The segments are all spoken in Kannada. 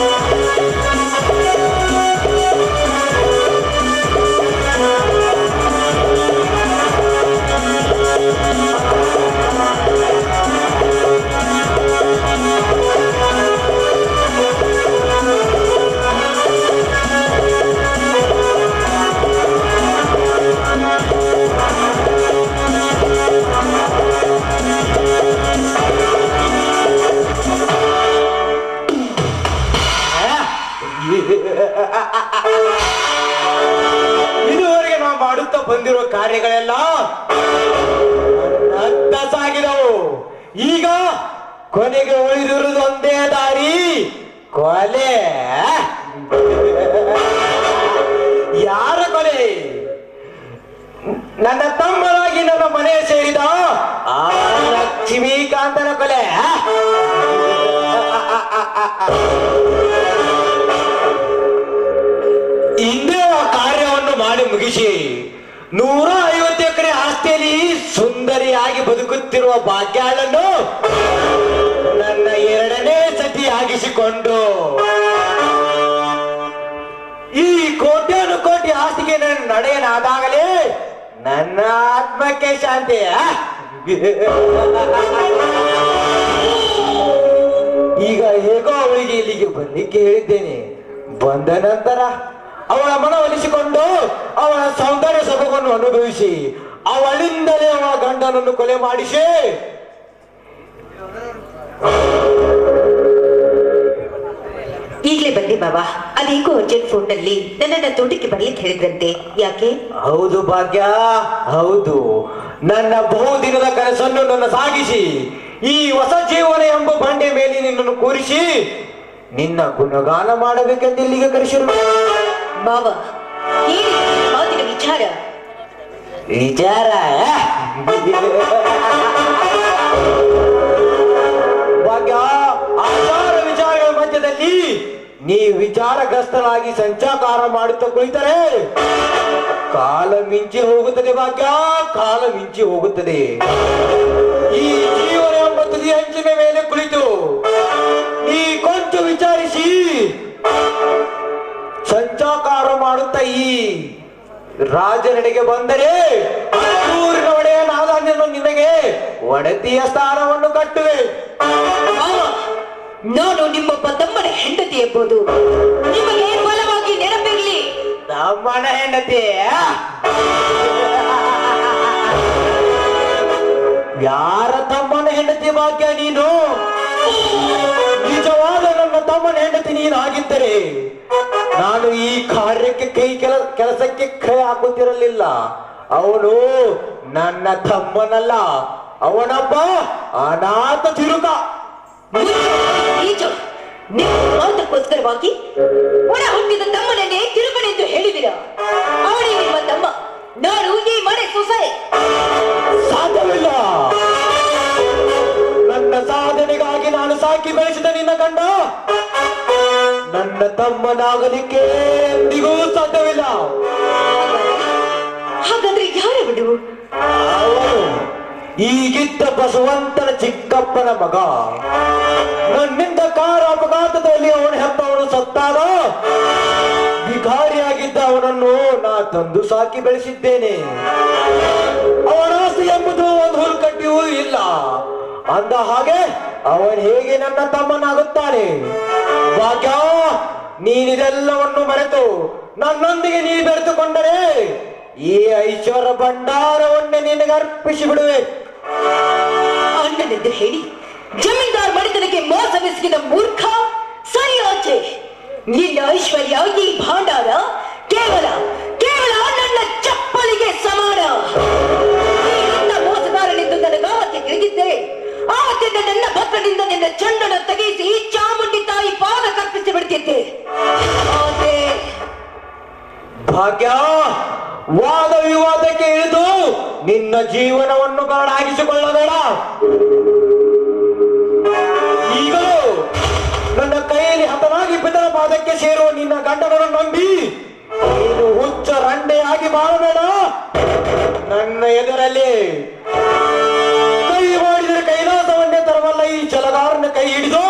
Oh. ಇದುವರೆಗೆ ನಾವು ಮಾಡುತ್ತಾ ಬಂದಿರುವ ಕಾರ್ಯಗಳೆಲ್ಲ ಸಾಗಿದವು ಈಗ ಕೊನೆಗೆ ಉಳಿದಿರುವುದು ಒಂದೇ ದಾರಿ, ಕೊಲೆ. ಯಾರ ಕೊಲೆ? ನನ್ನ ತಮ್ಮನಾಗಿ ನನ್ನ ಮನೆ ಸೇರಿದ ಆ ಲಕ್ಷ್ಮೀಕಾಂತನ ಕೊಲೆ. ಮುಗಿಸಿ ನೂರ ಐವತ್ತು ಎಕರೆ ಆಸ್ತಿಯಲ್ಲಿ ಸುಂದರಿಯಾಗಿ ಬದುಕುತ್ತಿರುವ ಭಾಗ್ಯಾಳನ್ನು ನನ್ನ ಎರಡನೇ ಸತಿ ಆಗಿಸಿಕೊಂಡು ಈ ಕೋಟ್ಯಾನು ಕೋಟಿ ಆಸ್ತಿಗೆ ನನ್ನ ನಡೆಯನಾದಾಗಲೇ ನನ್ನ ಆತ್ಮಕ್ಕೆ ಶಾಂತಿಯ? ಈಗ ಹೇಗೋ ಅವಳಿಗೆ ಇಲ್ಲಿಗೆ ಬಂದು ಹೇಳಿದ್ದೇನೆ ಬಂದ ನಂತರ ಅವಳ ಮನವೊಲಿಸಿಕೊಂಡು ಅವಳ ಸೌಂದರ್ಯ ಸೊಬಗನ್ನು ಅನುಭವಿಸಿ ಅವಳಿಂದಲೇ ಅವಳ ಗಂಡನನ್ನು ಕೊಲೆ ಮಾಡಿಸಿ. ಈಗಲೇ ಬನ್ನಿ ಬಾಬಾ ಅದೇಕೋ ಅರ್ಜೆಂಟ್ ಫೋನ್ನಲ್ಲಿ ನನ್ನನ್ನ ತೋಟಕ್ಕೆ ಬರ್ಲಿಕ್ಕೆ ಹೇಳಿದ್ರಂತೆ ಯಾಕೆ? ಹೌದು ಭಾಗ್ಯ ಹೌದು. ನನ್ನ ಬಹುದಿನದ ಕನಸನ್ನು ನನ್ನ ಸಾಗಿಸಿ ಈ ಹೊಸ ಜೀವನ ಎಂಬ ಬಂಡೆ ಮೇಲೆ ನಿನ್ನನ್ನು ಕೂರಿಸಿ ನಿನ್ನ ಗುಣಗಾನ ಮಾಡಬೇಕೆಂದು ಇಲ್ಲಿಗೆ ಕರೆಸಿರು. ಮಾವ ಹೇಳಿ ವಿಚಾರ. ವಿಚಾರ ಭಾಗ್ಯ, ಆಚಾರ ವಿಚಾರಗಳ ಮಧ್ಯದಲ್ಲಿ ನೀ ವಿಚಾರಗ್ರಸ್ತನಾಗಿ ಸಂಚಾಕಾರ ಮಾಡುತ್ತಾ ಕುಳಿತರೆ ಕಾಲ ಮಿಂಚಿ ಹೋಗುತ್ತದೆ ಭಾಗ್ಯ, ಕಾಲ ಮಿಂಚಿ ಹೋಗುತ್ತದೆ. ಈ ಜೀವನ ಎಂಬ ತುದಿ ಹಂಚಿನ ಮೇಲೆ ಕುಳಿತು ನೀ ಕೊಂಚ ವಿಚಾರಿಸಿ ಸಂಚಾಕಾರ ಮಾಡುತ್ತ ಈ ರಾಜನಡೆಗೆ ಬಂದರೆ ಊರಿನ ಒಡೆಯ ನಾದಾನ್ಯನು ನಿನಗೆ ಒಡತಿಯ ಸ್ಥಾನವನ್ನು ಕಟ್ಟುವೆ. ನಾನು ನಿಮ್ಮೊಬ್ಬ ತಮ್ಮನ ಹೆಂಡತಿ ಎಂಬುದು. ನಿಮಗೆ ಬಲವಾಗಿ ನೆನಪಿರ್ಲಿ. ತಮ್ಮನ ಹೆಂಡತಿ. ಯಾರ ತಮ್ಮನ ಹೆಂಡತಿ ಭಾಗ್ಯ ನೀನು? ನನ್ನ ತಮ್ಮನ ಹೆಂಡತಿ ನೀನಾಗಿದ್ದರೆ ನಾನು ಈ ಕಾರ್ಯಕ್ಕೆ ಕೈ ಕೆಲ ಕೆಲಸಕ್ಕೆ ಕೈ ಹಾಕುತ್ತಿರಲಿಲ್ಲ. ಅವನು ನನ್ನ ತಮ್ಮನಲ್ಲ ಅವನಪ್ಪ ಅನಾಥ ತಿರುಕ ಈಜು ನಿಮ್ಮ ಮಾತಕ್ಕೋಸ್ಕರವಾಗಿ ಒಳ ಹುಟ್ಟಿದ ತಮ್ಮನನ್ನೇ ತಿರುಗನೆಂದು ಹೇಳಿದಿರ? ಅವನೇ ನಿಮ್ಮ ತಮ್ಮ ನಾನು ಈ ಮನೆ ಸೊಸೆ. ಸಾಧ್ಯವಿಲ್ಲ. ನನ್ನ ಸಾಧನೆಗಾಗಿ ಸಾಕಿ ಬೆಳೆಸಿದ ನಿನ್ನ ಗಂಡ. ನನ್ನ ತಮ್ಮನಾಗಲಿಕ್ಕೆ ಎಂದಿಗೂ ಸಾಧ್ಯವಿಲ್ಲ. ಹಾಗಾದ್ರೆ ಯಾರು ಈಗಿದ್ದ ಬಸವಂತನ ಚಿಕ್ಕಪ್ಪನ ಮಗ. ನನ್ನಿಂದ ಕಾರ ಅಪಘಾತದಲ್ಲಿ ಅವನ ಹೆಪ್ಪವನು ಸತ್ತಾಗ ವಿಕಾರಿಯಾಗಿದ್ದ ಅವನನ್ನು ನಾ ತಂದು ಸಾಕಿ ಬೆಳೆಸಿದ್ದೇನೆ. ಅವನ ಆಸ್ತಿ ಎಂಬುದು ಒಂದು ಹುಲ್ಕಟ್ಟಿಯೂ ಇಲ್ಲ. ಅಂದ ಹಾಗೆ ಅವನ್ ಹೇಗೆ ನನ್ನ ತಮ್ಮನಾಗುತ್ತಾನೆ? ಭಾಗ್ಯ, ನೀನಿದೆಲ್ಲವನ್ನು ಮರೆತು ನನ್ನೊಂದಿಗೆ ನೀ ಬೆರೆತುಕೊಂಡರೆ ಈ ಐಶ್ವರ್ಯ ಭಂಡಾರವನ್ನೇ ನಿನಗೆ ಅರ್ಪಿಸಿ ಬಿಡುವೆ. ಅಣ್ಣನೆಂದು ಹೇಳಿ ಜಮೀನ್ದಾರ್ ಮನೆತನಕ್ಕೆ ಮೋಸವೆಸಗಿದ ಮೂರ್ಖ, ಸರಿಯಾಚೆ. ನಿನ್ನ ಐಶ್ವರ್ಯ, ಈ ಭಾಂಡಾರ ಕೇವಲ ಕೇವಲ ನನ್ನ ಚಪ್ಪಲಿಗೆ ಸಮಾನ. ಮೋಸಗಾರನೆಂದು ನನಗಾವತ್ತೆ ತಿಳಿದಿದ್ದೆ. ಆವತ್ತಿಂದ ನನ್ನ ಭದ್ರನಿಂದ ನಿನ್ನ ಚಂಡನ ತೆಗೆಸಿ ಚಾಮುಂಡಿ ತಾಯಿ ಪಾದ ಕಲ್ಪಿಸಿ ಬಿಡ್ತಿದ್ದೆ. ಭಾಗ್ಯ, ವಾದ ವಿವಾದಕ್ಕೆ ಇಳಿದು ನಿನ್ನ ಜೀವನವನ್ನು ಕಾಡಾಗಿಸಿಕೊಳ್ಳಬೇಡ ಈಗಲೂ ನನ್ನ ಕೈಯಲ್ಲಿ ಹತನಾಗಿ ಪಿತನ ಪಾದಕ್ಕೆ ಸೇರುವ ನಿನ್ನ ಗಂಡನನ್ನು ನಂಬಿ ನೀನು ಹುಚ್ಚ ರಂಡೆಯಾಗಿ ಬಾಳಬೇಡ. ನನ್ನ ಎದುರಲ್ಲಿ ಈ ಜಲಗಾರನ ಕೈ ಹಿಡಿದು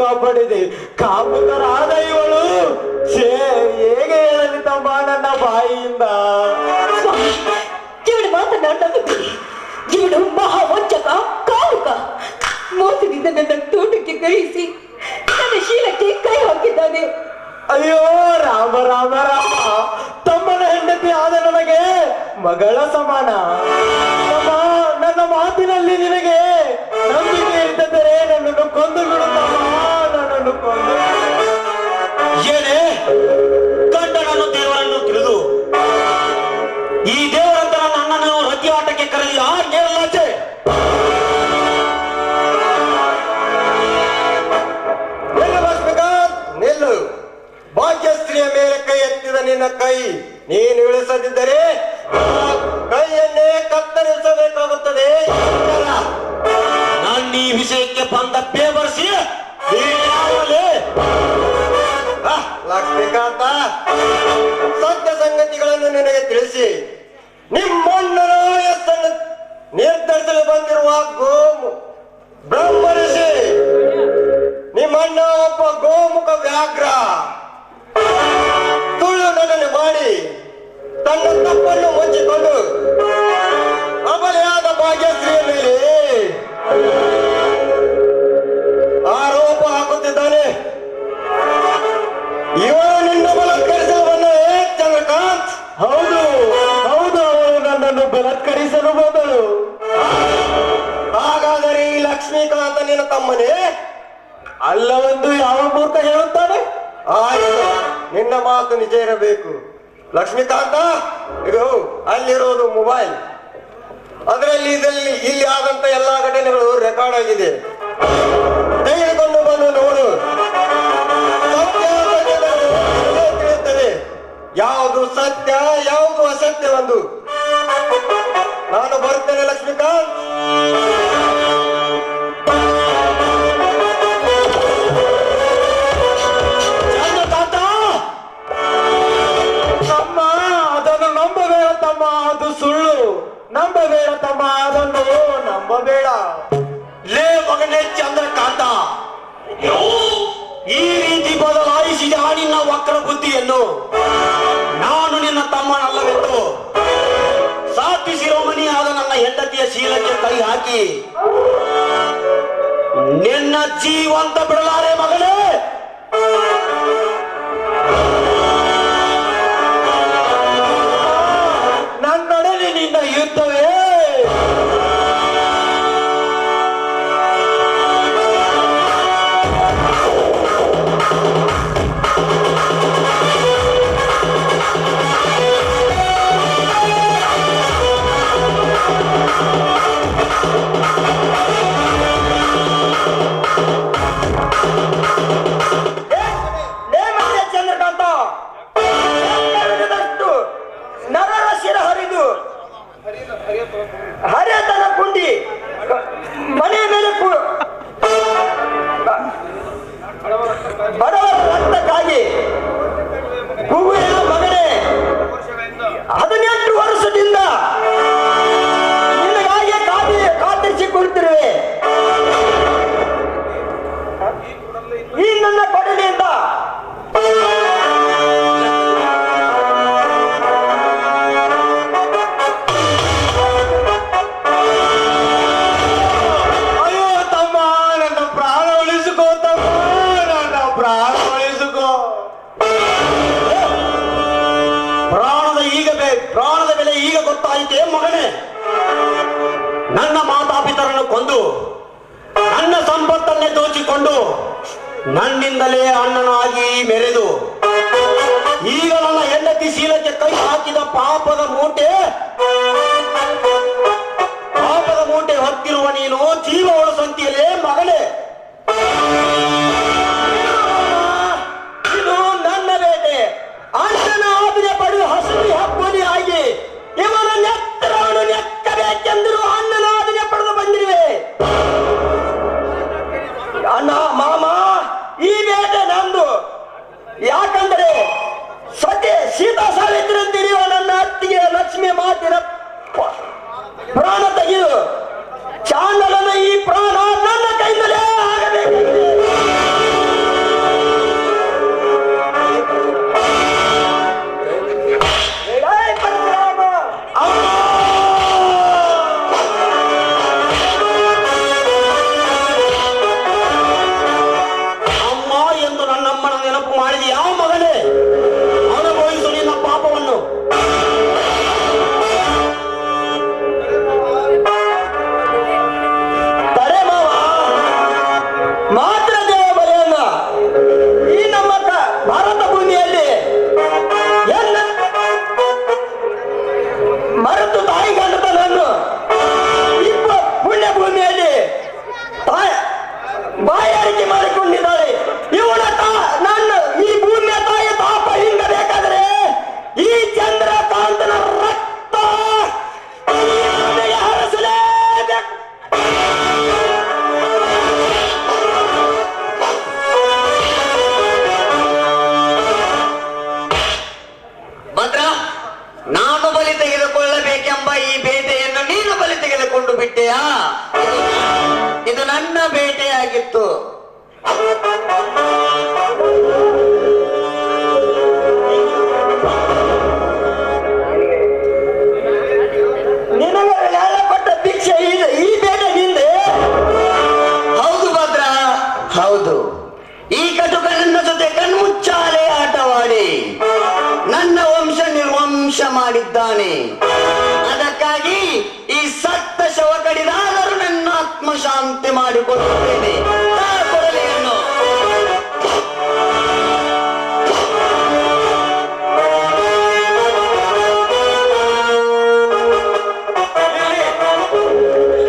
ಕಾಪಾಡಿದೆ. ಕಾಮುಕರಾದ ಇವಳು ಛೇ ಹೇಗೆ ಹೇಳಲಿ ತಮ್ಮ ನನ್ನ ಬಾಯಿಯಿಂದ ಇವಳು ಮಾತನಾಡಲು ಇವಳು ಮಹಾ ವಂಚಕ ಕಾವುಕ ಮೋಸದಿಂದ ನನ್ನ ತೋಟಕ್ಕೆ ಕಳಿಸಿ ನನ್ನ ಶೀಲಕ್ಕೆ ಕೈ ಹಾಕಿದ್ದಾನೆ. ಅಯ್ಯೋ ರಾಮ ರಾಮ ರಾಮ. ತಮ್ಮನ ಹೆಂಡತಿ ಆದ ನನಗೆ ಮಗಳ ಸಮಾನ. ನನ್ನ ಮಾತಿನಲ್ಲಿ ನಿನಗೆ ನಿನ್ನ ಕೈ ನೀನು ಇಳಿಸದಿದ್ದರೆ ಕೈಯನ್ನೇ ಕತ್ತರಿಸಬೇಕಾಗುತ್ತದೆ. ನಾನು ಈ ವಿಷಯಕ್ಕೆ ಬಂದ ಬೇಬರ್ಸಿ ಲಕ್ಷ್ಮೀಕಾಂತ, ಸತ್ಯ ಸಂಗತಿಗಳನ್ನು ನಿನಗೆ ತಿಳಿಸಿ. ನಿಮ್ಮಣ್ಣನ ವಯಸ್ಸನ್ನು ನಿರ್ಧರಿಸಲು ಬಂದಿರುವ ಗೋಮು ಬ್ರಹ್ಮಋಷಿ ನಿಮ್ಮಣ್ಣ ಒಬ್ಬ ಗೋಮುಖ ವ್ಯಾಘ್ರ. ತುಳು ನಡನೆ ಮಾಡಿ ತನ್ನ ತಪ್ಪನ್ನು ಮುಚ್ಚಿಕೊಂಡು ಅಬಲೆಯಾದ ಭಾಗ್ಯಶ್ರೀಯ ಮೇಲೆ ಆಗಿದೆ ತೆಗೆದುಕೊಂಡು ಬಂದು ನೋಡು. ಯಾವುದು ಸತ್ಯ, ಯಾವುದು ಅಸತ್ಯವೆಂದು ನಾನು ಬರ್ತೇನೆ ಲಕ್ಷ್ಮೀಕಾಂತ್. ನಂಬಬೇಡ ತಮ್ಮ, ಅದು ಸುಳ್ಳು. ನಂಬಬೇಡ ತಮ್ಮ, ಅದನ್ನು ನಂಬಬೇಡ. ನಿನ್ನ ವಕ್ರ ಬುದ್ಧಿಯನ್ನು ನಾನು ನಿನ್ನ ತಮ್ಮನಲ್ಲವೆಂದು ಸಾತ್ವಿ ಆದ ನನ್ನ ಹೆಂಡತಿಯ ಶೀಲಕ್ಕೆ ಕೈ ಹಾಕಿ ನಿನ್ನ ಜೀವಂತ ಬಿಡಲಾರೆ ಮಗಳೇ! ಮಗನೇ, ನನ್ನ ಮಾತಾಪಿತರನ್ನು ಕೊಂದು, ನನ್ನ ಸಂಪತ್ತನ್ನೇ ದೋಚಿಕೊಂಡು ನನ್ನಿಂದಲೇ ಅಣ್ಣನಾಗಿ ಮೆರೆದು ಈಗ ನನ್ನ ಹೆಂಡತಿ ಶೀಲಕ್ಕೆ ಕೈ ಹಾಕಿದ ಪಾಪದ ಮೂಟೆ ಪಾಪದ ಮೂಟೆ ಹೊತ್ತಿರುವ ನೀನು ಜೀವ ಮಗಳೇ ಶಾಂತಿ ಮಾಡಿಕೊಳ್ಳುತ್ತೇನೆ.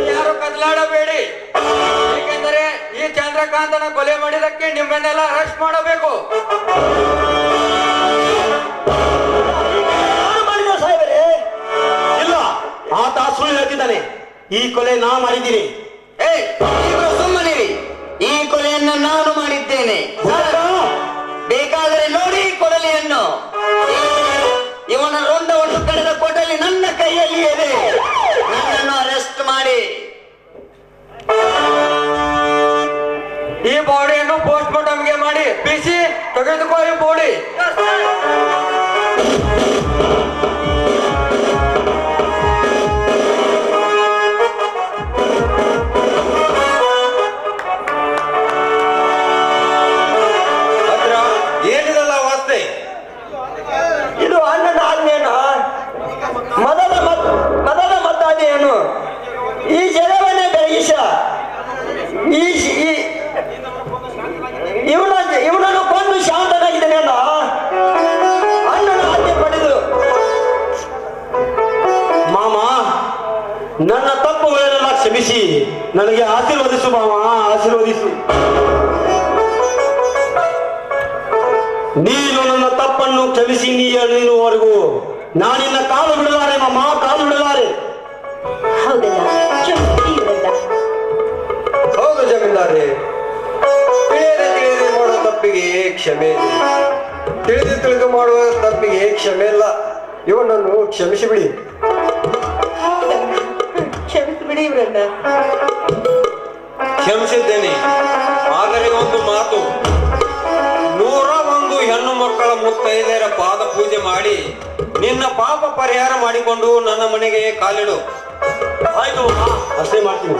ಯಾರು ಕದಲಾಡಬೇಡಿ. ಏಕೆಂದರೆ ಈ ಚಂದ್ರಕಾಂತನ ಕೊಲೆ ಮಾಡಿದಕ್ಕೆ ನಿಮ್ಮನ್ನೆಲ್ಲ ಅರೆಸ್ಟ್ ಮಾಡಬೇಕು. ಸಾಹೇಬರೇ ಇಲ್ಲ. ಆತ ಸುಳ್ಳು ಹೇಳ್ತಿದ್ದಾನೆ ಈ ಕೊಲೆ ನಾ ಮಾಡಿದ್ದೀನಿ. ಕೊಲೆಯನ್ನು ನಾನು ಮಾಡಿದ್ದೇನೆ. ಬೇಕಾದರೆ ನೋಡಿ ಕೊಡಲಿಯನ್ನು. ಇವನ ರೊಂದವನ್ನು ಕಳೆದ ಕೊಡಲಿ ನನ್ನ ಕೈಯಲ್ಲಿ ಇದೆ. ನನ್ನನ್ನು ಅರೆಸ್ಟ್ ಮಾಡಿ. ಈ ಬಾಡಿಯನ್ನು ಪೋಸ್ಟ್ ಮಾರ್ಟಮ್ಗೆ ಮಾಡಿ ಬಿಸಿ ತೆಗೆದುಕೊಳ್ಳಿ ಬಾಡಿ. ಈ ಇವನ ಇವನನ್ನು ಕೊಂದು ಶಾಂತನಾಗಿದ್ದೇನೆ ಅಲ್ಲ? ಅಣ್ಣನ ಆಜ್ಞೆ ಪಡೆದು ಮಾಮ, ನನ್ನ ತಪ್ಪುಗಳನ್ನೆಲ್ಲ ಕ್ಷಮಿಸಿ. ನನಗೆ ಆಶೀರ್ವದಿಸು, ಮಾಮ, ಆಶೀರ್ವದಿಸು. ನೀನು ನನ್ನ ತಪ್ಪನ್ನು ಕ್ಷಮಿಸಿ, ನೀ ಎಳೆಯುವವರೆಗೂ ನಾನಿನ್ನ ಕಾಲು ಜಮೀನ್ದಾರೆ ತಿಳಿಯದೆ ತಿಳಿಯದೆ ಮಾಡುವ ತಪ್ಪಿಗೆ ಕ್ಷಮೆ ಇದೆ ತಿಳಿದು ತಿಳಿದು ಮಾಡುವ ತಪ್ಪಿಗೆ ಕ್ಷಮೆ ಇಲ್ಲ. ಇವನನ್ನು ಕ್ಷಮಿಸಿ ಬಿಡಿ. ಕ್ಷಮಿಸಿಬಿಡಿ ಇವರನ್ನ. ಕ್ಷಮಿಸಿದ್ದೇನೆ. ಆದರೆ ಒಂದು ಮಾತು. ನೂರ ಒಂದು ಹೆಣ್ಣು ಮಕ್ಕಳ ಮುತ್ತೈದೆಯರ ಪಾದ ಪೂಜೆ ಮಾಡಿ ನಿನ್ನ ಪಾಪ ಪರಿಹಾರ ಮಾಡಿಕೊಂಡು ನನ್ನ ಮನೆಗೆ ಕಾಲಿಡು. ಆಯ್ತು. ಅಷ್ಟೇ ಮಾಡ್ತೀನಿ.